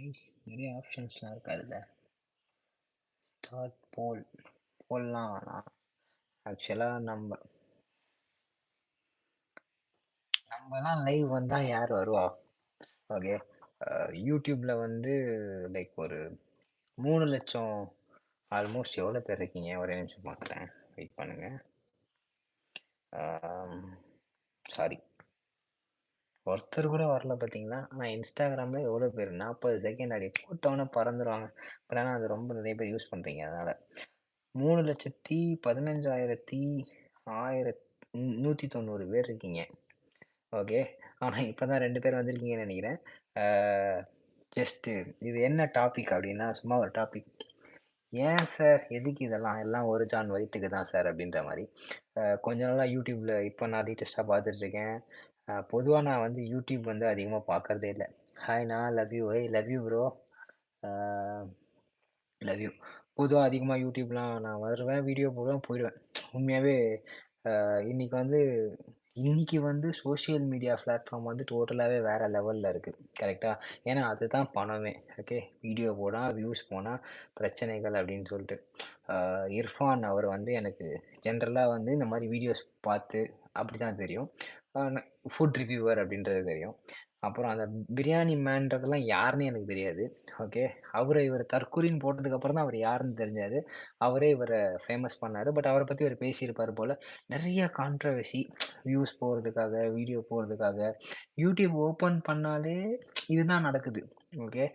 Nice நிறைய ஆப்ஷன்ஸ்லாம் இருக்குது அதில். ஸ்டார்ட் போல் போல்லாம் வேணாம் ஆக்சுவலாக நம்ம நம்மலாம் லைவ் வந்தால் யார் வருவா? ஓகே யூடியூப்பில் வந்து லைக் ஒரு மூணு லட்சம் ஆல்மோஸ்ட் எவ்வளோ பேர் இருக்கீங்க? ஒரே நிமிஷம் பார்க்குறேன் வெயிட் பண்ணுங்கள் சாரி ஒருத்தர் கூட வரல பார்த்தீங்களா? ஆனால் இன்ஸ்டாகிராமில் எவ்வளோ பேர்? நாற்பது செகண்ட் அடி போட்டவொன்னே பறந்துடுவாங்க பட் ஆனால் அது ரொம்ப நிறைய பேர் யூஸ் பண்ணுறீங்க அதனால். மூணு லட்சத்தி பதினஞ்சாயிரத்தி ஆயிரத் நூற்றி தொண்ணூறு பேர் இருக்கீங்க. ஓகே ஆனால் இப்போ தான் ரெண்டு பேர் வந்திருக்கீங்கன்னு நினைக்கிறேன். ஜஸ்ட்டு இது என்ன டாபிக் அப்படின்னா சும்மா ஒரு டாபிக் ஏன் சார் எதுக்கு இதெல்லாம்? எல்லாம் ஒரு ஜான் வயிற்றுக்கு தான் சார் அப்படின்ற மாதிரி. கொஞ்ச நாளாக யூடியூப்பில் இப்போ நான் லேட்டஸ்ட்டாக பார்த்துட்ருக்கேன் பொதுவாக நான் வந்து யூடியூப் வந்து அதிகமாக பார்க்கறதே இல்லை. ஹாய் நான் love you I love you bro love you பொதுவாக அதிகமாக யூடியூப்லாம் நான் வருவேன் வீடியோ போடுவேன் போயிடுவேன். உண்மையாகவே இன்றைக்கி வந்து இன்றைக்கி வந்து சோஷியல் மீடியா பிளாட்ஃபார்ம் வந்து டோட்டலாகவே வேறு லெவலில் இருக்குது கரெக்டாக ஏன்னா அதுதான் பணமே. ஓகே வீடியோ போனால் வியூஸ் போனால் பிரச்சனைகள் அப்படின்னு சொல்லிட்டு. இர்ஃபான் அவர் வந்து எனக்கு ஜென்ரலாக வந்து இந்த மாதிரி வீடியோஸ் பார்த்து அப்படி தான் தெரியும். ஃபுட் ரிவ்யூவர் அப்படின்றது தெரியும். அப்புறம் அந்த பிரியாணி மேன்றதெல்லாம் யாருன்னு எனக்கு தெரியாது. ஓகே அவரை இவர் தற்கூரின்னு போட்டதுக்கப்புறம் தான் அவர் யாருன்னு தெரிஞ்சாரு. அவரே இவரை ஃபேமஸ் பண்ணார். பட் அவரை பற்றி அவர் பேசியிருப்பார் போல். நிறைய கான்ட்ரவர்சி வியூஸ் போகிறதுக்காக வீடியோ போகிறதுக்காக யூடியூப் ஓப்பன் பண்ணாலே இதுதான் நடக்குது. ஓகே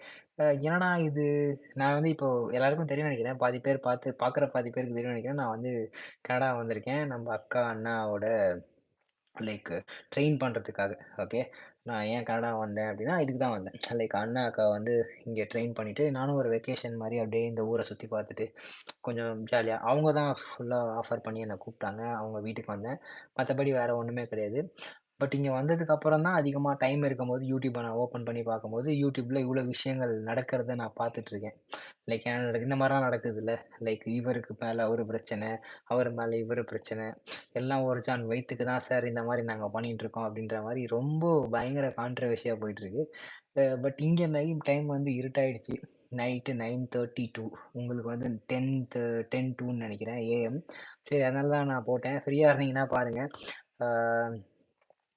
என்னடா இது? நான் வந்து இப்போ எல்லாருக்கும் தெரியும் நினைக்கிறேன். பாதி பேர் பார்த்து பார்க்குற பாதி பேருக்கு தெரியும் நினைக்கிறேன். நான் வந்து கனடா வந்திருக்கேன். நம்ம அக்கா அண்ணாவோட லைக் ட்ரெயின் பண்ணுறதுக்காக ஓகே நான் ஏன் கனடா வந்தேன் அப்படின்னா இதுக்கு தான் வந்தேன். லைக் அண்ணா அக்கா வந்து இங்கே ட்ரெயின் பண்ணிவிட்டு நானும் ஒரு வெக்கேஷன் மாதிரி அப்படியே இந்த ஊரை சுற்றி பார்த்துட்டு கொஞ்சம் ஜாலியாக அவங்க தான் ஃபுல்லாக ஆஃபர் பண்ணி என்னை கூப்பிட்டாங்க. அவங்க வீட்டுக்கு வந்தேன். மற்றபடி வேறு ஒன்றுமே கிடையாது. பட் இங்கே வந்ததுக்கு அப்புறம் தான் அதிகமாக டைம் இருக்கும்போது யூடியூப்பை நான் ஓப்பன் பண்ணி பார்க்கும்போது யூடியூப்பில் இவ்வளோ விஷயங்கள் நடக்கிறத நான் பார்த்துட்ருக்கேன் லைக் என்ன நடக்குது இந்த மாதிரிலாம் நடக்குது இல்லை லைக் இவருக்கு மேலே ஒரு பிரச்சனை அவர் மேலே இவர் பிரச்சனை எல்லாம் ஒரு ஜான் வயிற்றுக்கு தான் சார் இந்த மாதிரி நாங்கள் பண்ணிகிட்ருக்கோம் அப்படின்ற மாதிரி ரொம்ப பயங்கர கான்ட்ரவர்சியாக போயிட்டுருக்கு. பட் இங்கே நைம் டைம் வந்து இருட்டாயிடுச்சு. Night nine thirty two. உங்களுக்கு வந்து டென்த்து டென் டூன்னு நினைக்கிறேன் ஏஎம் சரி அதனால தான் நான் போட்டேன். ஃப்ரீயாக இருந்தீங்கன்னா பாருங்கள்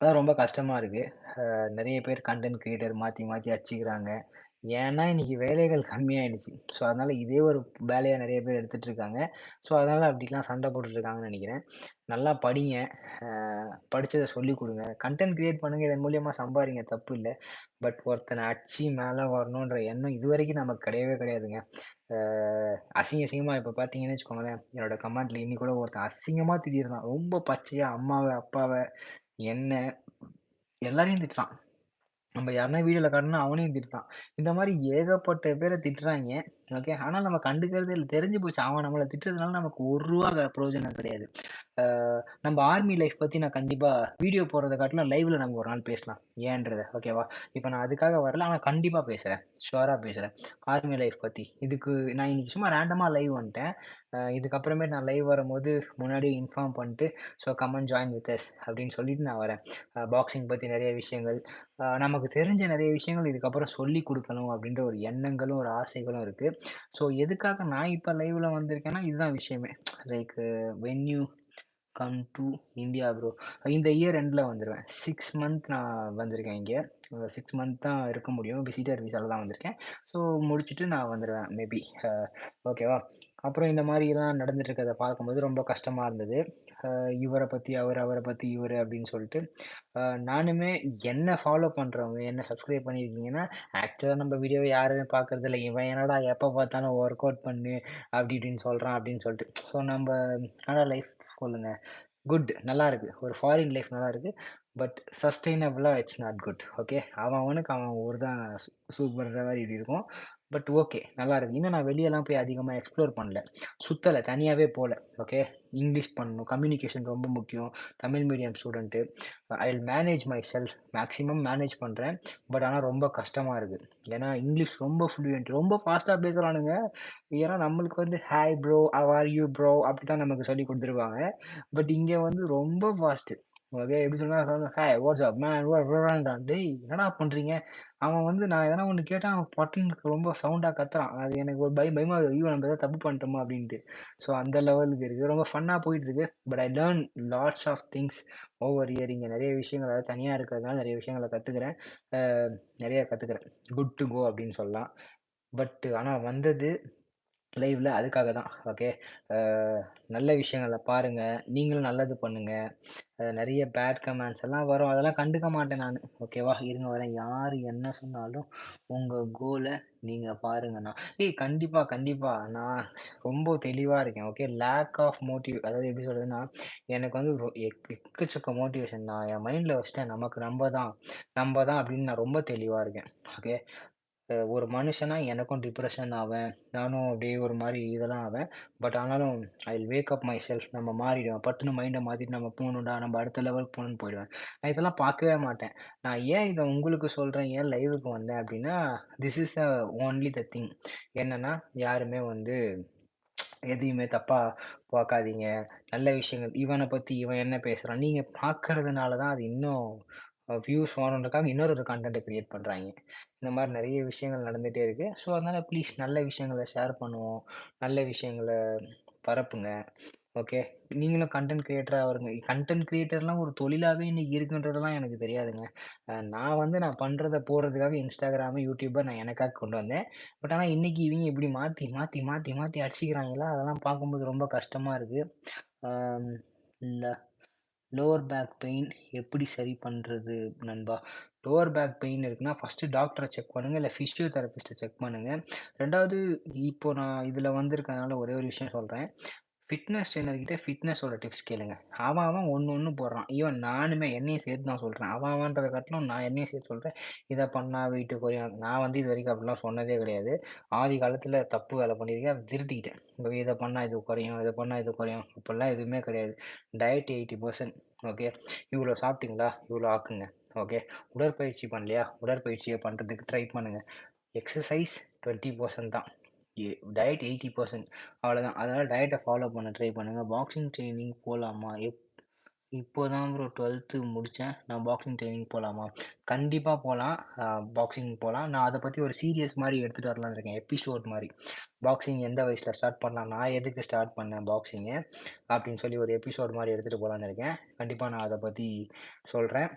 அதான் ரொம்ப கஷ்டமாக இருக்குது நிறைய பேர் கண்டென்ட் கிரியேட்டர் மாற்றி மாற்றி அடிச்சுக்கிறாங்க. ஏன்னா இன்னைக்கு வேலைகள் கம்மியாயிடுச்சு. ஸோ அதனால் இதே ஒரு வேலையாக நிறைய பேர் எடுத்துகிட்டு இருக்காங்க. ஸோ அதனால் அப்படிலாம் சண்டை போட்டுட்ருக்காங்கன்னு நினைக்கிறேன். நல்லா படிங்க. படித்ததை சொல்லிக் கொடுங்க. கண்டென்ட் கிரியேட் பண்ணுங்கள் இதன் மூலியமாக சம்பாதிங்க. தப்பு இல்லை. பட் ஒருத்தனை அடிச்சு மேலே வரணுன்ற எண்ணம் இது வரைக்கும் நமக்கு கிடையவே கிடையாதுங்க. அசிங்க அசிங்கமாக இப்போ பார்த்தீங்கன்னு வச்சுக்கோங்களேன். என்னோட கமெண்ட்ல இன்னி கூட ஒருத்தன் அசிங்கமாக திடீர்னா ரொம்ப பச்சையாக அம்மாவை அப்பாவை என்ன எல்லாரையும் திட்டுறான். நம்ம யாருன்னா வீடியோவில் காட்டினா அவனையும் திட்டுறான். இந்த மாதிரி ஏகப்பட்ட பேரை திட்டுறாங்க. ஓகே ஆனால் நம்ம கண்டுக்கிறதே இல்லை. தெரிஞ்சு போச்சு. அவன் நம்மளை திட்டுறதுனால நமக்கு ஒரு ரூபா பிரயோஜனம் கிடையாது. நம்ம ஆர்மி லைஃப் பற்றி நான் கண்டிப்பாக வீடியோ போடுறத காட்டிலும் லைவில் நம்ம ஒரு நாள் பேசலாம். ஏன்றதை. ஓகேவா இப்போ நான் அதுக்காக வரல. ஆனால் கண்டிப்பாக பேசுகிறேன் ஷுவராக பேசுகிறேன் ஆர்மி லைஃப் பற்றி இதுக்கு நான் இன்னைக்கு சும்மா ரேண்டமாக லைவ் வந்துட்டேன். இதுக்கப்புறமே நான் லைவ் வரும்போது முன்னாடியே இன்ஃபார்ம் பண்ணிட்டு so come on join with us அப்படின்னு சொல்லிட்டு நான் வரேன். பாக்ஸிங் பற்றி நிறைய விஷயங்கள். நமக்கு தெரிஞ்ச நிறைய விஷயங்கள் இதுக்கப்புறம் சொல்லி கொடுக்கணும் அப்படின்ற ஒரு எண்ணங்களும் ஒரு ஆசைகளும் இருக்குது ஸோ எதுக்காக நான் இப்போ லைவில் வந்திருக்கேன்னா இதுதான் விஷயமே. Like when you come to India bro இந்த இயர் எண்டில் வந்துடுவேன் சிக்ஸ் மந்த் நான் வந்திருக்கேன் இங்கே. சிக்ஸ் மந்த் தான் இருக்க முடியும். விசிட்டர் விசாவில் தான் வந்திருக்கேன். ஸோ முடிச்சுட்டு நான் வந்துடுவேன் மேபி ஓகேவா அப்புறம் இந்த மாதிரிலாம் நடந்துட்டு இருக்கிறத பார்க்கும்போது ரொம்ப கஷ்டமாக இருந்தது. இவரை பற்றி அவர் அவரை பற்றி இவர் அப்படின்னு சொல்லிட்டு நானுமே என்ன ஃபாலோ பண்ணுறவங்க என்ன சப்ஸ்கிரைப் பண்ணியிருக்கீங்கன்னா ஆக்சுவலாக நம்ம வீடியோவை யாருமே பார்க்கறது இல்லை இவன் என்னடா எப்போ பார்த்தாலும் ஒர்க் அவுட் பண்ணு அப்படி இப்படின்னு சொல்கிறான் அப்படின்னு சொல்லிட்டு. ஸோ நம்ம ஆனால் லைஃப் சொல்லுங்க. குட் நல்லாயிருக்கு ஒரு ஃபாரின் லைஃப் நல்லா இருக்குது பட் சஸ்டைனபிளாக இட்ஸ் நாட் குட் ஓகே அவன் அவனுக்கு அவன் ஊர் தான் சூப்பர்ன்ற மாதிரி இப்படி இருக்கும். பட் ஓகே நல்லாயிருக்கு இன்னும் நான் வெளியெல்லாம் போய் அதிகமாக எக்ஸ்ப்ளோர் பண்ணல. சுற்றலை தனியாகவே போகல ஓகே இங்கிலீஷ் பண்ணணும். கம்யூனிகேஷன் ரொம்ப முக்கியம். Tamil medium student I will manage myself maximum manage பண்ணுறேன் பட் ஆனால் ரொம்ப கஷ்டமாக இருக்குது ஏன்னா இங்கிலீஷ் ரொம்ப ஃப்ளூயண்ட் ரொம்ப ஃபாஸ்ட்டாக பேசுகிறானுங்க ஏன்னா நம்மளுக்கு வந்து hi bro are you bro அப்படி தான் நமக்கு சொல்லி கொடுத்துருவாங்க. பட் இங்கே வந்து ரொம்ப ஃபாஸ்ட்டு ஓகே. எப்படி சொன்னா சொன்னா, "ஹேய் வாட்ஸ் அப் மேன்" டேய் என்னடா பண்ணுறீங்க அவன் வந்து நான் எதனா ஒன்று கேட்டால் அவன் பட்டினுக்கு ரொம்ப சவுண்டாக கத்துறான். அது எனக்கு ஒரு பயம் பயமா ஐயோ! நம்ம எதாவது தப்பு பண்ணிட்டோமா? அப்படின்ட்டு. ஸோ அந்த லெவலுக்கு இருக்குது ரொம்ப ஃபன்னாக போயிட்டு இருக்கு. But I learn lots of things over year இங்கே நிறைய விஷயங்கள் அதாவது தனியாக இருக்கிறதுனால நிறைய விஷயங்கள கற்றுக்கிறேன் நிறைய கற்றுக்கிறேன் குட் டு கோ அப்படின்னு சொல்லலாம். பட் ஆனால் வந்தது லைவில் அதுக்காக தான். ஓகே. நல்ல விஷயங்கள பாருங்கள் நீங்களும் நல்லது பண்ணுங்கள் நிறைய பேட் கமெண்ட்ஸ் எல்லாம் வரும். அதெல்லாம் கண்டுக்க மாட்டேன் நான் ஓகேவா? இருங்க வரேன். யார் என்ன சொன்னாலும் உங்கள் கோலை நீங்கள் பாருங்கண்ணா. ஏய் கண்டிப்பாக கண்டிப்பாக நான் ரொம்ப தெளிவாக இருக்கேன். ஓகே. லேக் ஆஃப் மோட்டிவ் அதாவது எப்படி சொல்கிறதுன்னா எனக்கு வந்து ரொ எக் எக்கச்சக்க மோட்டிவேஷன் நான் என் மைண்டில் வச்சுட்டேன். நமக்கு நம்ம தான், நம்ம தான் அப்படின்னு நான் ரொம்ப தெளிவாக இருக்கேன். ஓகே. ஒரு மனுஷனா எனக்கும் டிப்ரெஷன் ஆவேன். நானும் அப்படியே ஒரு மாதிரி இதெல்லாம் ஆவேன். பட் ஆனாலும் I will wake up myself நம்ம மாறிடுவேன். பட்டுன்னு மைண்டை மாற்றிட்டு நம்ம போணும்டா, நம்ம அடுத்த லெவலுக்கு போகணுன்னு போயிடுவேன். நான் இதெல்லாம் பார்க்கவே மாட்டேன். நான் ஏன் இதை உங்களுக்கு சொல்கிறேன் ஏன் லைவுக்கு வந்தேன் அப்படின்னா, this is a only the thing. என்னென்னா யாருமே வந்து எதையுமே தப்பாக பார்க்காதீங்க. நல்ல விஷயங்கள் இவனை பற்றி இவன் என்ன பேசுகிறான் நீங்கள் பார்க்கறதுனால தான் அது இன்னும் வியூஸ் வரணுன்றக்காக இன்னொரு ஒரு கன்டென்ட்ட க்ரியேட் பண்ணுறாங்க இந்த மாதிரி நிறைய விஷயங்கள் நடந்துகிட்டே இருக்குது ஸோ, அதனால் ப்ளீஸ் நல்ல விஷயங்கள ஷேர் பண்ணுவோம். நல்ல விஷயங்களை பரப்புங்க. ஓகே. நீங்களும் கன்டென்ட் க்ரியேட்டராக வருங்க. கன்டென்ட் க்ரியேட்டர்லாம் ஒரு தொழிலாகவே இன்னைக்கு இருக்குன்றதெல்லாம் எனக்கு தெரியாதுங்க. நான் வந்து நான் பண்ணுறத போடுறதுக்காக இன்ஸ்டாகிராமு யூடியூப்பை நான் எனக்காக கொண்டு வந்தேன். பட் ஆனால் இன்றைக்கி இவங்க இப்படி மாற்றி மாற்றி மாற்றி மாற்றி அடிச்சிக்கிறாங்களா அதெல்லாம் பார்க்கும்போது ரொம்ப கஷ்டமாக இருக்குது அம் லோவர் பேக் பெயின் எப்படி சரி பண்ணுறது நண்பா? லோவர் பேக் பெயின் இருக்குன்னா, ஃபஸ்ட்டு டாக்டரை செக் பண்ணுங்கள் இல்லை ஃபிஷியோதெரபிஸ்ட்டை செக் பண்ணுங்கள் ரெண்டாவது இப்போ நான் இதில் வந்திருக்கனால ஒரே ஒரு விஷயம் சொல்கிறேன் ஃபிட்னஸ் ட்ரெயினர்கிட்ட ஃபிட்னஸோட டிப்ஸ் கேளுங்க. அவன் அவன் ஒன்று ஒன்று போடுறான். ஈவன் நானுமே என்னையும் சேர்த்து தான் சொல்கிறேன் அவன் அவன்றதை காட்டிலும் நான் என்னையும் சேர்த்து சொல்கிறேன் இதை பண்ணா வீட்டு குறையும். நான் வந்து இது வரைக்கும் அப்படிலாம் சொன்னதே கிடையாது. ஆதி காலத்தில் தப்பு வேலை பண்ணியிருக்கேன். அதை திருத்திக்கிட்டேன். இதை பண்ணால் இது குறையும், இதை பண்ணால் இது குறையும். இப்படிலாம் எதுவுமே கிடையாது. Diet 80% okay. இவ்வளோ சாப்பிட்டீங்களா? இவ்வளோ ஆக்குங்க. ஓகே. உடற்பயிற்சி பண்ணலையா? உடற்பயிற்சியை பண்ணுறதுக்கு ட்ரை பண்ணுங்கள் எக்ஸசைஸ் டுவெண்ட்டி பர்சன்ட் தான். டயட் 80% அவ்வளோதான். அதனால் டயட்டை ஃபாலோ பண்ண ட்ரை பண்ணுங்கள் பாக்ஸிங் ட்ரைனிங் போகலாமா எப் இப்போ தான் ப்ரோ டுவெல்த்து முடித்தேன் நான் பாக்ஸிங் ட்ரைனிங் போகலாமா கண்டிப்பாக போகலாம் பாக்ஸிங் போகலாம் நான் அதை பற்றி ஒரு சீரியஸ் மாதிரி எடுத்துகிட்டு வரலான்னு இருக்கேன். எபிசோட் மாதிரி. பாக்ஸிங் எந்த வயசில் ஸ்டார்ட் பண்ணலாம்? நான் எதுக்கு ஸ்டார்ட் பண்ணேன் பாக்ஸிங்கு அப்படின்னு சொல்லி ஒரு எபிசோட் மாதிரி எடுத்துகிட்டு போகலான்னு இருக்கேன். கண்டிப்பாக நான் அதை பற்றி சொல்கிறேன்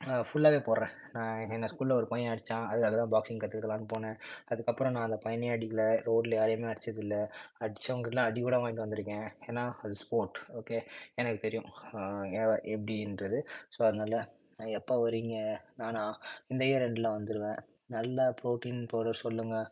ஃபுல்லாகவே போடுறேன். நான் என்ன ஸ்கூலில் ஒரு பையன் அடித்தான் அதுக்காக தான் பாக்ஸிங் கற்றுக்கலான்னு போனேன். அதுக்கப்புறம் நான் அந்த பையனே அடிக்கல. ரோட்டில் யாரையுமே அடித்ததில்லை அடிச்சவங்ககிட்டலாம் அடி கூட வாங்கிட்டு வந்திருக்கேன். ஏன்னா, அது ஸ்போர்ட். ஓகே. எனக்கு தெரியும். எப்படின்றது. ஸோ, அதனால எப்போ வரீங்க? நானா இந்த இயர் ரெண்டில் வந்துடுவேன் நல்ல புரோட்டீன் பவுடர் சொல்லுங்கள்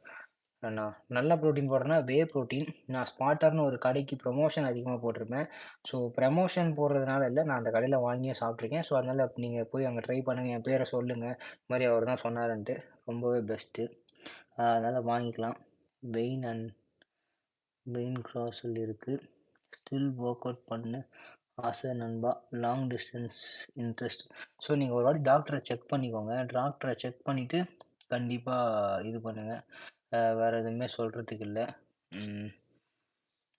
அண்ணா. நல்ல புரோட்டீன் போடுறேன்னா வே புரோட்டீன். நான் ஸ்மார்ட்டர்னு ஒரு கடைக்கு ப்ரமோஷன் அதிகமாக போட்டிருப்பேன். ஸோ, ப்ரமோஷன் போடுறதுனால இல்லை நான் அந்த கடையில் வாங்கியே சாப்பிட்ருக்கேன் ஸோ, அதனால் நீங்கள் போய் அங்கே ட்ரை பண்ணுங்கள் என் பேரை சொல்லுங்கள் இது மாதிரி அவர் தான் சொன்னாருன்ட்டு. ரொம்பவே பெஸ்ட்டு. அதனால் வாங்கிக்கலாம். வெயின் அண்ட் வெயின் க்ராஸல் இருக்குது ஸ்டில் ஒர்க் அவுட் பண்ணு ஆசை நண்பா. Long distance interest. ஸோ, நீங்கள் ஒரு வாட்டி டாக்டரை செக் பண்ணிக்கோங்க. டாக்டரை செக் பண்ணிவிட்டு கண்டிப்பாக இது பண்ணுங்கள் வேறு எதுவுமே சொல்கிறதுக்கு இல்லை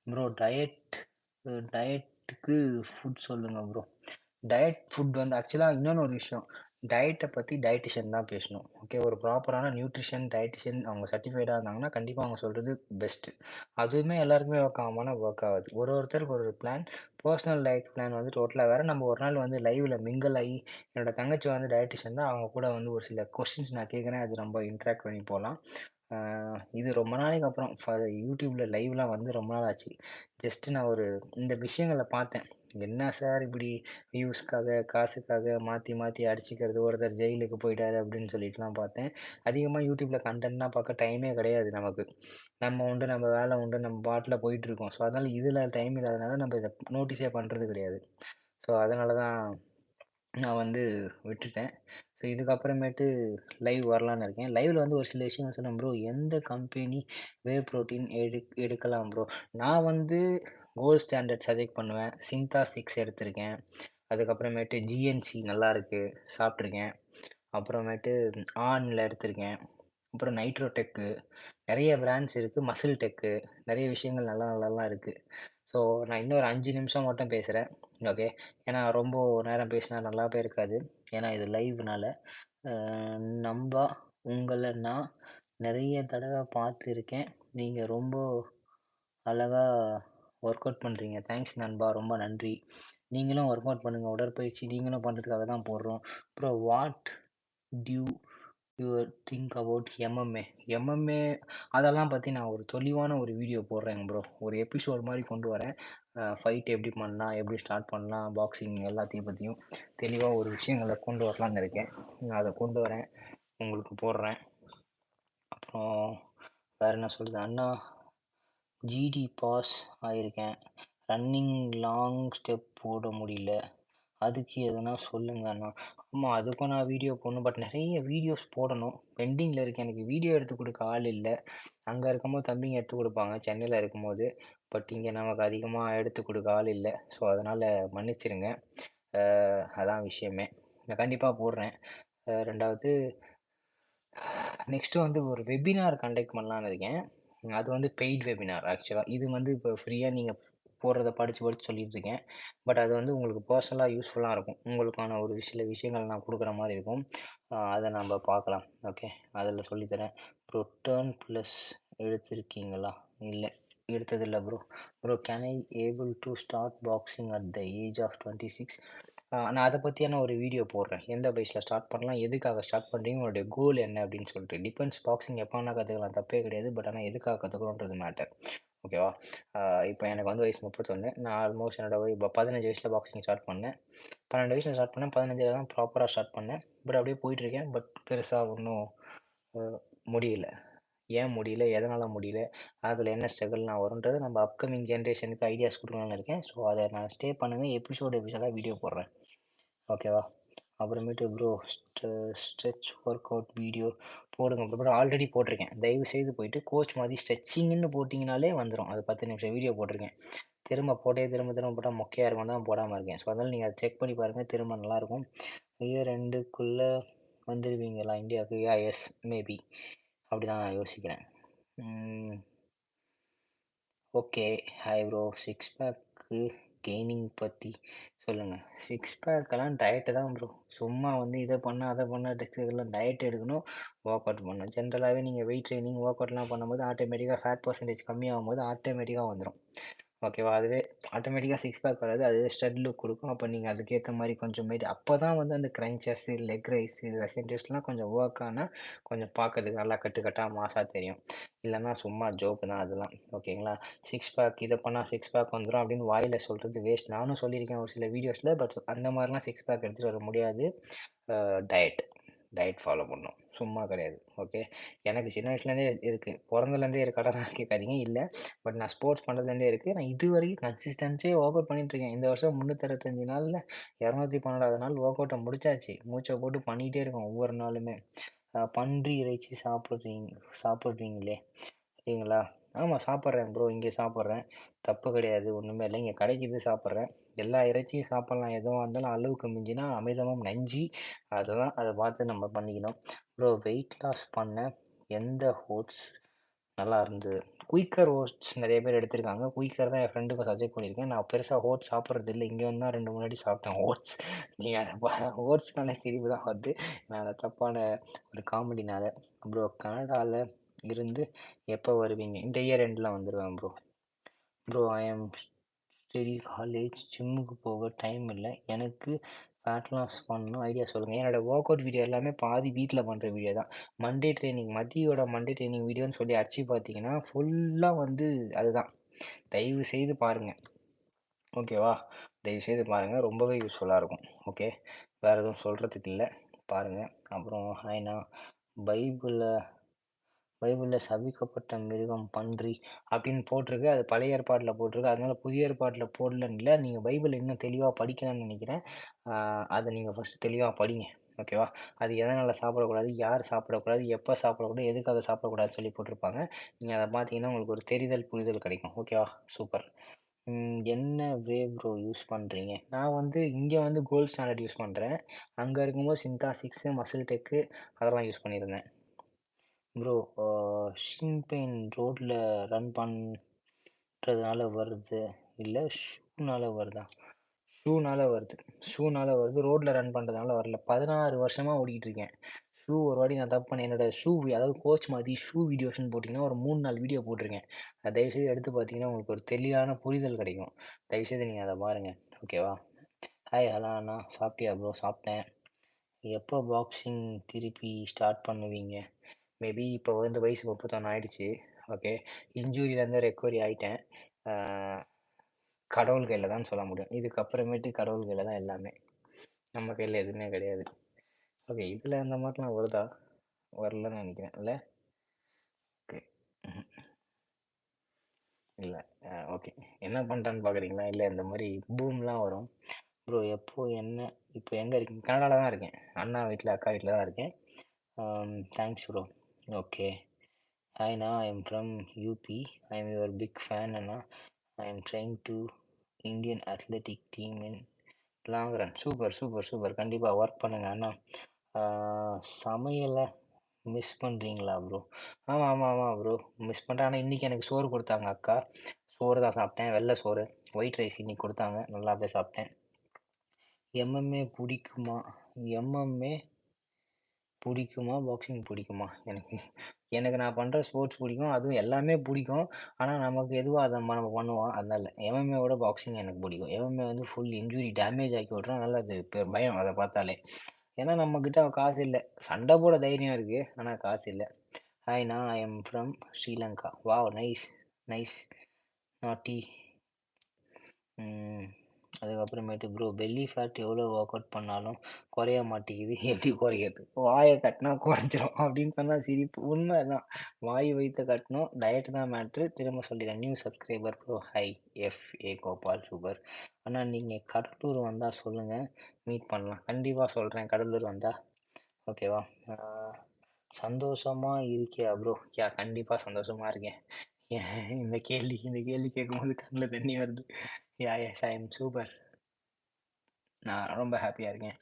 ப்ரோ டயட் டயட்டுக்கு ஃபுட் சொல்லுங்கள் ப்ரோ. டயட் ஃபுட் வந்து ஆக்சுவலாக இன்னொன்று ஒரு விஷயம். டயட்டை பற்றி டயட்டிஷியன் தான் பேசணும். ஓகே. ஒரு ப்ராப்பரான நியூட்ரிஷன், டயட்டிஷியன் அவங்க சர்டிஃபைடாக இருந்தாங்கன்னா, கண்டிப்பாக அவங்க சொல்கிறது பெஸ்ட்டு. அதுவுமே எல்லாருக்குமே ஒர்க் ஆகாமல் ஒர்க் ஆகாது. ஒரு ஒருத்தருக்கு ஒரு பிளான். பர்சனல் டயட் பிளான் வந்து டோட்டலாக வேறு நம்ம ஒரு நாள் வந்து லைவில் மிங்கிள் ஆகி என்னோடய தங்கச்சி வந்து டயட்டிஷியன் தான். அவங்க கூட வந்து ஒரு சில கொஸ்டின்ஸ் நான் கேட்குறேன் அது ரொம்ப இன்ட்ராக்ட் பண்ணி போகலாம் இது ரொம்ப நாளைக்கு அப்புறம் யூடியூப்பில் லைவ்லாம் வந்து ரொம்ப நாள் ஆச்சு. ஜஸ்ட்டு நான் ஒரு இந்த விஷயங்கள பார்த்தேன். என்ன சார் இப்படி வியூஸ்க்காக, காசுக்காக மாற்றி மாற்றி அடிச்சுக்கிறது. ஒருத்தர் ஜெயிலுக்கு போயிட்டார் அப்படின்னு சொல்லிட்டுலாம் பார்த்தேன். அதிகமாக யூடியூப்பில் கண்டென்ட்லாம் பார்க்க டைமே கிடையாது நமக்கு. நம்ம உண்டு, நம்ம வேலை உண்டு, நம்ம பாட்டில் போயிட்டுருக்கோம். ஸோ, அதனால் இதில் டைம் இல்லாதனால நம்ம இதை நோட்டீஸே பண்ணுறது கிடையாது. ஸோ, அதனால தான் நான் வந்து விட்டுட்டேன். ஸோ, இதுக்கப்புறமேட்டு லைவ் வரலான்னு இருக்கேன். லைவில் வந்து ஒரு சில விஷயங்கள் சொன்னேன் ப்ரோ. எந்த கம்பெனி வே புரோட்டீன் எடுக் எடுக்கலாம் ப்ரோ? நான் வந்து கோல்ட் ஸ்டாண்டர்ட் சஜெக்ட் பண்ணுவேன். சிந்தா சிக்ஸ் எடுத்திருக்கேன். அதுக்கப்புறமேட்டு ஜிஎன்சி நல்லாயிருக்கு சாப்பிட்ருக்கேன் அப்புறமேட்டு ஆனில் எடுத்திருக்கேன். அப்புறம் நைட்ரோ டெக்கு. நிறைய பிராண்ட்ஸ் இருக்குது மசில் டெக்கு. நிறைய விஷயங்கள் நல்லா நல்லாலாம் இருக்குது ஸோ, நான் இன்னொரு அஞ்சு நிமிஷம் மட்டும் பேசுகிறேன் ஓகே. ஏன்னா ரொம்ப நேரம் பேசினா நல்லாவே இருக்காது. ஏன்னா இது லைவ்னால. அ உங்களை நான் நிறைய தடவை பார்த்துருக்கேன். நீங்கள் ரொம்ப அழகா ஒர்க் அவுட் பண்ணுறீங்க தேங்க்ஸ் நண்பா. ரொம்ப நன்றி. நீங்களும் ஒர்க் அவுட் பண்ணுங்கள் உடற்பயிற்சி நீங்களும் பண்ணுறதுக்காக தான் போடுறோம். அப்புறம் what do your think about MMA? MMA அதெல்லாம் பற்றி நான் ஒரு தெளிவான ஒரு வீடியோ போடுறேங்க ப்ரோ. ஒரு எபிசோட் மாதிரி கொண்டு வரேன். ஃபைட் எப்படி பண்ணலாம்? எப்படி ஸ்டார்ட் பண்ணலாம்? பாக்ஸிங் எல்லாத்தையும் பற்றியும் தெளிவாக ஒரு விஷயங்களை கொண்டு வரலான்னு இருக்கேன். நான் அதை கொண்டு வரேன். உங்களுக்கு போடுறேன். அப்புறம் வேறு என்ன சொல்கிறது அண்ணா ஜிடி பாஸ் ஆகியிருக்கேன் ரன்னிங் லாங் ஸ்டெப் போட முடியல. அதுக்கு எதனா சொல்லுங்க அண்ணா. ஆமாம் அதுக்கும் நான் வீடியோ போடணும். பட் நிறைய வீடியோஸ் போடணும். பெண்டிங்கில் இருக்கு. எனக்கு வீடியோ எடுத்து கொடுக்க ஆள் இல்லை அங்கே இருக்கும்போது தம்பிங்க எடுத்து கொடுப்பாங்க சென்னையில் இருக்கும்போது. பட் இங்கே நமக்கு அதிகமாக எடுத்து கொடுக்க ஆள் இல்லை ஸோ அதனால் மன்னிச்சிருங்க. அதான் விஷயமே. நான் கண்டிப்பாக போடுறேன். ரெண்டாவது நெக்ஸ்ட்டு வந்து ஒரு வெபினார் கண்டக்ட் பண்ணலான்னு இருக்கேன். அது வந்து பெய்ட் வெபினார் ஆக்சுவலாக இது வந்து இப்போ ஃப்ரீயாக நீங்கள் போடுறத படித்து படித்து சொல்லிட்டு இருக்கேன். பட் அது வந்து உங்களுக்கு பர்சனலாக யூஸ்ஃபுல்லாக இருக்கும். உங்களுக்கான ஒரு சில விஷயங்கள் நான் கொடுக்குற மாதிரி இருக்கும். அதை நம்ம பார்க்கலாம். ஓகே. அதில் சொல்லித்தரேன் ப்ரோ டேர்ன் ப்ளஸ் எடுத்திருக்கீங்களா? இல்லை எடுத்ததில்ல bro. Bro can I able to start boxing at the age of twenty six நான் அதை பற்றியான ஒரு வீடியோ போடுறேன். எந்த வயசில் ஸ்டார்ட் பண்ணலாம்? எதுக்காக ஸ்டார்ட் பண்ணுறீங்க உங்களுடைய கோல் என்ன? அப்படின்னு சொல்லிட்டு. டிபெண்ட்ஸ் பாக்ஸிங் எப்போ வேணா கற்றுக்கலாம் தப்பே கிடையாது. பட் ஆனால் எதுக்காக கற்றுக்கணுன்றது மேட்டர். ஓகேவா? இப்போ எனக்கு வந்து வயசு 31. நான் ஆல்மோஸ்ட் என்னோட இப்போ பதினஞ்சு வயசில் பாக்ஸிங் ஸ்டார்ட் பண்ணேன். பன்னெண்டு வயசில் ஸ்டார்ட் பண்ணேன். 15ல தான் ப்ராப்பராக ஸ்டார்ட் பண்ணேன். பட் அப்படியே போயிட்டுருக்கேன் பட் பெருசாக ஒன்றும் முடியல. ஏன் முடியல? எதனால் முடியல? அதில் என்ன ஸ்ட்ரகிள்லாம் வரும்ன்றது நம்ம அப்கமிங் ஜென்ரேஷனுக்கு ஐடியாஸ் கொடுக்கலான்னு இருக்கேன். ஸோ அதை நான் ஸ்டே பண்ணுங்கள் எபிசோடு எபிசோடாக வீடியோ போடுறேன். ஓகேவா? அப்புறமேட்டு ப்ரோ ஸ்ட்ரெ ஸ்ட்ரெச் ஒர்க் அவுட் வீடியோ போடுங்க அப்புறம் ஆல்ரெடி போட்டிருக்கேன். தயவு செய்து போயிட்டு கோச் மாதிரி ஸ்ட்ரெச்சிங்னு போட்டிங்கனாலே வந்துடும் அது 10 நிமிஷம் வீடியோ போட்டிருக்கேன். திரும்ப போட்டே திரும்ப திரும்ப போட்டால் மொக்கையாக இருக்கும் தான் போடாமல் இருக்கேன். ஸோ அதனால் நீங்கள் அதை செக் பண்ணி பாருங்கள் திரும்ப நல்லாயிருக்கும். இயர் ரெண்டுக்குள்ளே வந்துடுவீங்களா இந்தியாவுக்கு? Yeah yes maybe. அப்படிதான் நான் யோசிக்கிறேன். Okay. Hi bro. Six pack gaining பற்றி சொல்லுங்க. சிக்ஸ் பேக்கெல்லாம் டயட்டு தான் ப்ரோ. சும்மா வந்து இத பண்ணு, அத பண்ணு இதெல்லாம் டயட் எடுக்கணும். ஒர்க் அவுட் பண்ணணும். ஜென்ரலாவே நீங்க வெயிட் ட்ரெய்னிங், ஒர்க் அவுட்லாம் பண்ணும்போது ஆட்டோமேட்டிக்கா ஃபேட் பெர்சன்டேஜ் கம்மியாகும்போது ஆட்டோமேட்டிக்கா வந்துரும். ஓகேவா? அதுவே ஆட்டோமேட்டிக்காக சிக்ஸ் பேக் வராது. அதுவே ஸ்டட் லுக் கொடுக்கும் அப்போ நீங்கள் அதுக்கேற்ற மாதிரி கொஞ்சம் மாரி அப்போ தான் வந்து அந்த கிரன்ச்சஸ், லெக் ரைஸ், ரஷியன் ட்விஸ்ட்லாம் கொஞ்சம் ஒர்க் ஆனால் கொஞ்சம் பார்க்கறதுக்கு நல்லா கட்டுக்கட்டாக மாசாக தெரியும். இல்லைன்னா சும்மா ஜோக்கு தான் அதெல்லாம். ஓகேங்களா? சிக்ஸ் பேக் இதை பண்ணால் சிக்ஸ் பேக் வந்துடும் அப்படின்னு வாயில சொல்கிறது வேஸ்ட். நானும் சொல்லியிருக்கேன் ஒரு சில வீடியோஸில் பட் அந்த மாதிரிலாம் சிக்ஸ் பேக் எடுத்துகிட்டு வர முடியாது. டயட் டயட் ஃபாலோ பண்ணும் சும்மா கிடையாது. ஓகே. எனக்கு சின்ன வயசுலேருந்தே இருக்கு. பொறந்ததுலேருந்தே நான் கேட்காதீங்க. இல்லை பட் நான் ஸ்போர்ட்ஸ் பண்ணுறதுலேருந்தே இருக்குது நான் இதுவரைக்கும் கன்சிஸ்டன்ஸே ஒர்க் அவுட் பண்ணிகிட்ருக்கேன் இந்த வருஷம் முந்நூற்றறுபத்தஞ்சு நாளில் இரநூத்தி பன்னெண்டாவது நாள் ஒர்க் அவுட்டை முடிச்சாச்சு. மூச்சை போட்டு பண்ணிகிட்டே இருக்கோம் ஒவ்வொரு நாளுமே. பன்றி இறைச்சி சாப்பிட்றீங்க சாப்பிட்றீங்களே சரிங்களா? ஆமாம் சாப்பிட்றேன் ப்ரோ. இங்கே சாப்பிட்றேன் தப்பு கிடையாது. ஒன்றுமே இல்லை இங்கே கிடைக்கிது சாப்பிட்றேன் எல்லா இறைச்சியும் சாப்பிட்லாம் எதுவாக இருந்தாலும் அளவுக்கு மிஞ்சினா அமிர்தமும் நஞ்சு. அதுதான் அதை பார்த்து நம்ம பண்ணிக்கணும். ப்ரோ வெயிட் லாஸ் பண்ண எந்த ஹோட்ஸ் நல்லா இருந்தது? குயிக்கர் ஹோட்ஸ் நிறைய பேர் எடுத்திருக்காங்க. குயிக்கர் தான் என் ஃப்ரெண்டுக்கு சஜெக்ட் பண்ணியிருக்கேன். நான் பெருசாக ஹோட்ஸ் சாப்பிட்றது இல்லை இங்கே வந்து தான் 2 முன்னாடி சாப்பிட்டேன் ஹோட்ஸ் நீங்கள் ஓட்ஸ்னாலே சிரிப்பு தான் வருது. நான் தப்பான ஒரு காமெடினால் அப்புறம் கனடாவில் இருந்து எப்போ வருவீங்க? இந்த இயர் எண்டில் வந்துடுவேன் bro. Bro I am still college. ஜிம்முக்கு போக டைம் இல்லை எனக்கு ஃபேட் லாஸ் பண்ணணும். ஐடியா சொல்லுங்கள் என்னோடய ஒர்க் அவுட் வீடியோ எல்லாமே பாதி வீட்டில் பண்ணுற வீடியோ தான். மண்டே ட்ரைனிங் மதியோட மண்டே ட்ரைனிங் வீடியோன்னு சொல்லி அடிச்சு பார்த்தீங்கன்னா, ஃபுல்லாக வந்து அதுதான். தயவு செய்து பாருங்கள் ஓகேவா? தயவு செய்து பாருங்கள் ரொம்பவே யூஸ்ஃபுல்லாக இருக்கும். ஓகே. வேற எதுவும் சொல்கிறதுக்கு இல்லை பாருங்கள் அப்புறம் ஹாய்ண்ணா. பைபிளில் பைபிளில் சபிக்கப்பட்ட மிருகம் பன்றி அப்படின்னு போட்டிருக்கு. அது பழைய ஏற்பாட்டில் போட்டிருக்கு. அதனால புதிய ஏற்பாட்டில் போடலன்னு இல்லை நீங்கள் பைபிள் இன்னும் தெளிவாக படிக்கலன்னு நினைக்கிறேன் அதை நீங்கள் ஃபஸ்ட்டு தெளிவாக படிங்க. ஓகேவா? அது எதனால் சாப்பிடக்கூடாது? யார் சாப்பிடக்கூடாது? எப்போ சாப்பிடக்கூடாது? எதுக்காக சாப்பிடக்கூடாதுன்னு சொல்லி போட்டிருப்பாங்க. நீங்கள் அதை பார்த்தீங்கன்னா, உங்களுக்கு ஒரு தெரிதல், புரிதல் கிடைக்கும். ஓகேவா? சூப்பர். என்ன வே ப்ரோ யூஸ் பண்ணுறீங்க நான் வந்து இங்கே வந்து கோல்ட் ஸ்டாண்டர்ட் யூஸ் பண்ணுறேன் அங்கே இருக்கும்போது சிந்தா 6, மசில் டெக்கு அதெல்லாம் யூஸ் பண்ணியிருந்தேன். ப்ரோ ஷின் பெயின் ரோட்டில் ரன் பண்ணுறதுனால வருது. இல்லை ஷூனால வருதா? ஷூனால வருது. ஷூனால வருது. ரோட்டில் ரன் பண்ணுறதுனால வரல. பதினாறு வருஷமாக ஓடிக்கிட்டு இருக்கேன். ஷூ ஒரு வாட்டி நான் தப்பு பண்ணேன். என்னோடய ஷூ அதாவது கோச் மாதிரி ஷூ வீடியோஸ்ன்னு போட்டிங்கன்னா ஒரு 3, 4 வீடியோ போட்டிருக்கேன். அதை தயவுசெய்து எடுத்து பார்த்தீங்கன்னா, உங்களுக்கு ஒரு தெளிவான புரிதல் கிடைக்கும். தயவுசெய்து நீங்கள் அதை பாருங்கள் ஓகேவா? ஹாய் ஹலோ அண்ணா. சாப்பிட்டியா ப்ரோ? சாப்பிட்டேன். எப்போ பாக்ஸிங் திருப்பி ஸ்டார்ட் பண்ணுவீங்க? மேபி இப்போ வந்து வயசு 31 ஆயிடுச்சு. ஓகே. இன்ஜூரியிலேருந்து ரெக்கவரி ஆகிட்டேன் கடவுள் கையில் தான் சொல்ல முடியும். இதுக்கப்புறமேட்டு கடவுள் கையில் தான் எல்லாமே. நம்ம கையில் எதுவுமே கிடையாது. ஓகே. இதில் அந்த மாதிரிலாம் வருதா? வரலன்னு நினைக்கிறேன் இல்லை ஓகே. இல்லை ஓகே. என்ன பண்ணுறான்னு பார்க்குறீங்களா? இல்லை இந்த மாதிரி பூம்லாம் வரும். ப்ரோ எப்போ என்ன இப்போ எங்கே இருக்கீங்க? கனடாவில் தான் இருக்கேன். அண்ணா வீட்டில் அக்கா வீட்டில் தான் இருக்கேன். Thanks bro. Okay. Hi I am from UP. I am your big fan Anna. I am trying to Indian athletic team in long run. Super, super, super. கண்டிப்பா ஒர்க் பண்ணுங்க அண்ணா. சமையலை மிஸ் பண்ணுறீங்களா ப்ரோ? ஆமாம் ஆமாம் ஆமாம் ப்ரோ. மிஸ் பண்ணுறேன் ஆனால் இன்னைக்கு எனக்கு சோறு கொடுத்தாங்க அக்கா. சோறு தான் சாப்பிட்டேன். வெள்ளை சோறு. ஒயிட் ரைஸ் இன்னைக்கு கொடுத்தாங்க நல்லா போய் சாப்பிட்டேன். எம்எம்ஏ பிடிக்குமா எம்எம்ஏ பிடிக்குமா பாக்ஸிங் பிடிக்குமா எனக்கு எனக்கு நான் பண்ணுற ஸ்போர்ட்ஸ் பிடிக்கும் அதுவும் எல்லாமே பிடிக்கும் ஆனால் நமக்கு எதுவாக அதை நம்ம பண்ணுவோம். அதனால எம்எம்ஏவோட பாக்ஸிங் எனக்கு பிடிக்கும் எம்எம்ஏ வந்து ஃபுல் இன்ஜூரி டேமேஜ் ஆக்கி விட்றோம் அதனால் அது பயம் அதை பார்த்தாலே. ஏன்னா நம்மக்கிட்ட காசு இல்லை சண்டை போட தைரியம் இருக்குது ஆனால் காசு இல்லை ஹாய் நான் I am from Sri Lanka. Wow! Nice, nice. நாட்டி ம். அதுக்கப்புறமேட்டு ப்ரோ பெல்லி ஃபேட் எவ்வளோ ஒர்க் அவுட் பண்ணாலும் குறைய மாட்டேங்குது. எப்படி குறைக்கிறது? வாயை கட்டினா குறைஞ்சிரும் அப்படின்னு சொன்னால் சிரிப்பு. உண்மை தான் வாய் வைத்த கட்டணும். டயட் தான் மேட்ரு. திரும்ப சொல்லிடுறேன். New subscriber bro. Hi F A Gopal super. ஆனால் நீங்கள் கடலூர் வந்தால் சொல்லுங்கள் மீட் பண்ணலாம். கண்டிப்பாக சொல்கிறேன் கடலூர் வந்தால் ஓகேவா? சந்தோஷமாக இருக்கியா ப்ரோ? யா கண்டிப்பாக சந்தோஷமாக இருக்கேன். இந்த கேள்வி இந்த கேள்வி கேட்கும்போது கண்ணில் தண்ணி வருது. Yeah yes I am super. நான் ரொம்ப ஹேப்பியா இருக்கேன்.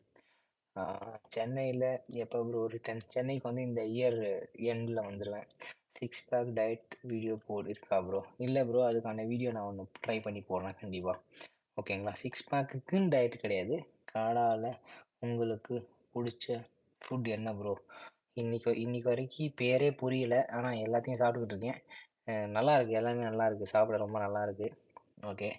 ஆ சென்னையில எப்போ ப்ரோ ரிட்டர்ன்? சென்னைக்கு வந்து இந்த இயர் எண்ட்ல வந்துருவேன். சிக்ஸ் பேக் டயட் வீடியோ போடு இருக்கா ப்ரோ? இல்ல ப்ரோ. அதுக்கான வீடியோ நான் ஒண்ணு ட்ரை பண்ணி போடுறேன் கண்டிப்பா. ஓகேங்களா? சிக்ஸ் பேக்குக்குன்னு டயட் கிடையாது. கனடால உங்களுக்கு புடிச்ச ஃபுட் என்ன ப்ரோ? இன்னைக்கு இன்னைக்கு வரைக்கும் பேரே புரியல. ஆனா எல்லாத்தையும் சாப்பிட்டுக்கிட்டு இருக்கேன். நல்லா இருக்குது எல்லாமே நல்லா இருக்குது சாப்பிட ரொம்ப நல்லா இருக்குது ஓகே.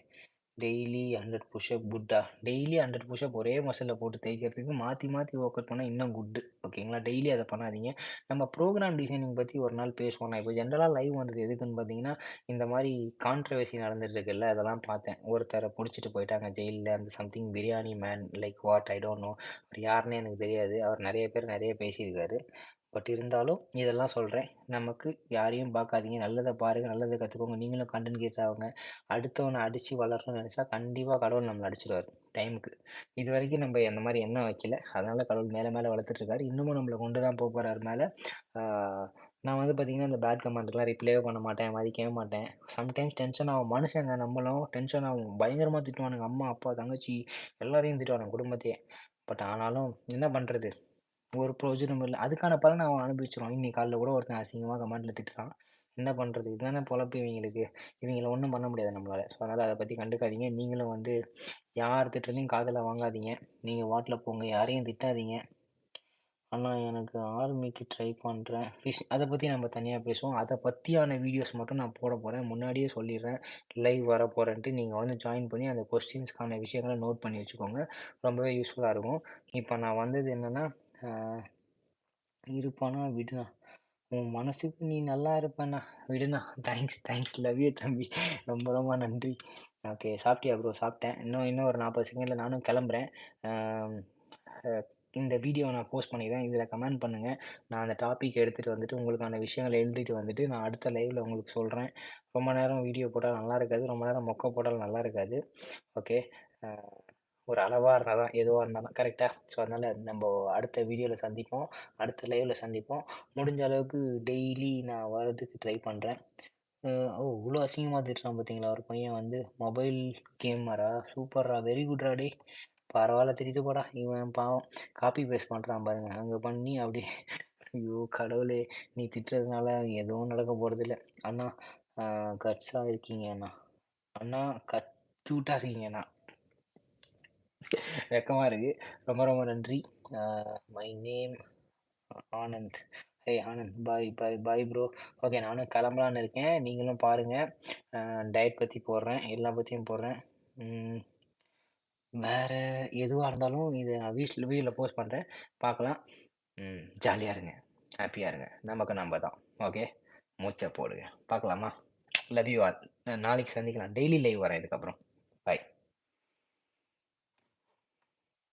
டெய்லி 100 புஷ் அப் குட்டா? டெய்லி ஹண்ட்ரட் புஷ்அப் ஒரே மசிலில் போட்டு தேய்க்கிறதுக்கு மாற்றி மாற்றி ஒர்க் அவுட் பண்ணால் இன்னும் குட்டு. ஓகேங்களா? டெய்லி அதை பண்ணாதீங்க. நம்ம ப்ரோக்ராம் டிசைனிங் பற்றி ஒரு நாள் பேசுவோம். நான் இப்போ ஜென்ரலாக லைவ் வந்தது எதுக்குன்னு பார்த்தீங்கன்னா, இந்த மாதிரி கான்ட்ரவர்சி நடந்துட்டுருக்குல்ல அதெல்லாம் பார்த்தேன். ஒருத்தரை பிடிச்சிட்டு போயிட்டாங்க ஜெயிலில் அந்த something biryani man like what I don't know. அவர் யாருன்னே எனக்கு தெரியாது. அவர் நிறைய பேர் நிறைய பேசியிருக்காரு. பட் இருந்தாலும் இதெல்லாம் சொல்கிறேன் நமக்கு யாரையும் பார்க்காதீங்க. நல்லதை பாருங்க. நல்லதை கற்றுக்கோங்க நீங்களும் கண்டன் கிரியேட்டர் ஆகுங்க அடுத்தவனை அடித்து வளரணும்னு நினச்சா கண்டிப்பாக கடவுள் நம்மளை அடிச்சிடுவார் டைமுக்கு. இது வரைக்கும் நம்ம அந்த மாதிரி எண்ணம் வைக்கல. அதனால் கடவுள் மேலே மேலே வளர்த்துட்ருக்காரு இன்னமும் நம்மளை கொண்டு தான் போக போகிறாரு மேலே நான் வந்து பார்த்தீங்கன்னா, இந்த பேட் கமெண்ட்லாம் ரிப்ளேவே பண்ண மாட்டேன். மதிக்கவே மாட்டேன். சம்டைம்ஸ் டென்ஷன் ஆகும். மனுஷங்க நம்மளும் டென்ஷன் ஆகும். பயங்கரமாக திட்டுவானுங்க. அம்மா, அப்பா, தங்கச்சி எல்லாரையும் திட்டுவானுங்க குடும்பத்தையே. பட் ஆனாலும் என்ன பண்ணுறது ஒரு பிரயோஜனமும் இல்லை அதுக்கான பலன அவன் அனுபவிச்சுருவான். இன்னைக்கு காலைல கூட ஒருத்தன் அசிங்கமாக கமெண்ட்டில் திட்டுறான். என்ன பண்ணுறது இதுதானே பொழப்பு இவங்களுக்கு. இவங்கள ஒன்றும் பண்ண முடியாது நம்மளால் ஸோ அதனால் அதை பற்றி கண்டுக்காதீங்க. நீங்களும் வந்து யார் திட்டுறதையும் காதில் வாங்காதீங்க. நீங்கள் வாட்டில் போங்க. யாரையும் திட்டாதீங்க. ஆனால் எனக்கு ஆர்மிக்கு ட்ரை பண்ணுறேன் ஃபிஷ் அதை பற்றி நம்ம தனியாக பேசுவோம். அதை பற்றியான வீடியோஸ் மட்டும் நான் போட போகிறேன் முன்னாடியே சொல்லிடுறேன். லைவ் வரப்போகிறேன்ட்டு நீங்கள் வந்து ஜாயின் பண்ணி அந்த கொஸ்டின்ஸ்க்கான விஷயங்களை நோட் பண்ணி வச்சுக்கோங்க. ரொம்பவே யூஸ்ஃபுல்லாக இருக்கும். இப்போ நான் வந்தது என்னன்னா, இருப்பானா விடுண்ணா. உன் மனசுக்கு நீ நல்லா இருப்பண்ணா. விடுண்ணா. Thanks, thanks. லவ் யூ தம்பி. ரொம்ப ரொம்ப நன்றி. ஓகே. சாப்பிட்டியா ப்ரோ? சாப்பிட்டேன். இன்னும் இன்னும் ஒரு நாற்பது செகண்டில் நானும் கிளம்புறேன். இந்த வீடியோவை நான் போஸ்ட் பண்ணிடுறேன். இதில் கமெண்ட் பண்ணுங்கள் நான் அந்த டாபிக் எடுத்துகிட்டு வந்துட்டு உங்களுக்கான விஷயங்களை எழுதிட்டு வந்துட்டு நான் அடுத்த லைவில் உங்களுக்கு சொல்கிறேன் ரொம்ப நேரம் வீடியோ போட்டால் நல்லா இருக்காது. ரொம்ப நேரம் மொக்க போட்டால் நல்லா இருக்காது. ஓகே. ஒரு அளவாக இருந்தால் தான் எதுவாக இருந்தாலும். கரெக்டாக ஸோ அதனால் நம்ம அடுத்த வீடியோவில் சந்திப்போம். அடுத்த லைவில் சந்திப்போம். முடிஞ்ச அளவுக்கு டெய்லி நான் வர்றதுக்கு ட்ரை பண்ணுறேன் ஓ! இவ்வளோ அசிங்கமாக திட்டுறான் பார்த்தீங்களா? ஒரு பையன் வந்து மொபைல் கேமரா சூப்பர்ரா! வெரி குட்ரா டே பரவாயில்ல தெரியுது போடா. இவன் பாவம் காப்பி பேஸ்ட் பண்ணுறான் பாருங்கள் அங்கே பண்ணி அப்படியே ஐயோ கடவுளே! நீ திட்டுறதுனால எதுவும் நடக்க போகிறதில்ல அண்ணா கட்ஸாக இருக்கீங்க அண்ணா. அண்ணா கட் கியூட்டா இருக்கீங்கண்ணா. வெக்கமாக இருக்கு. ரொம்ப ரொம்ப நன்றி. My name Anand. Hey Anand. Bye bye bye bro. Okay நானும் கிளம்பலான்னு இருக்கேன். நீங்களும் பாருங்கள் டயட் பற்றி போடுறேன். எல்லா பற்றியும் போடுறேன். வேறு எதுவாக இருந்தாலும் இதை நான் வீட்டில் வீடியோல போஸ்ட் பண்ணுறேன் பார்க்கலாம். ஜாலியாக இருங்க. ஹாப்பியாக இருங்க. நமக்கு நம்ம தான். ஓகே. மூச்சை போடுங்க. பார்க்கலாமா? Love you all. நாளைக்கு சந்திக்கலாம். டெய்லி லைவ் வரேன் இதுக்கப்புறம். பாய்.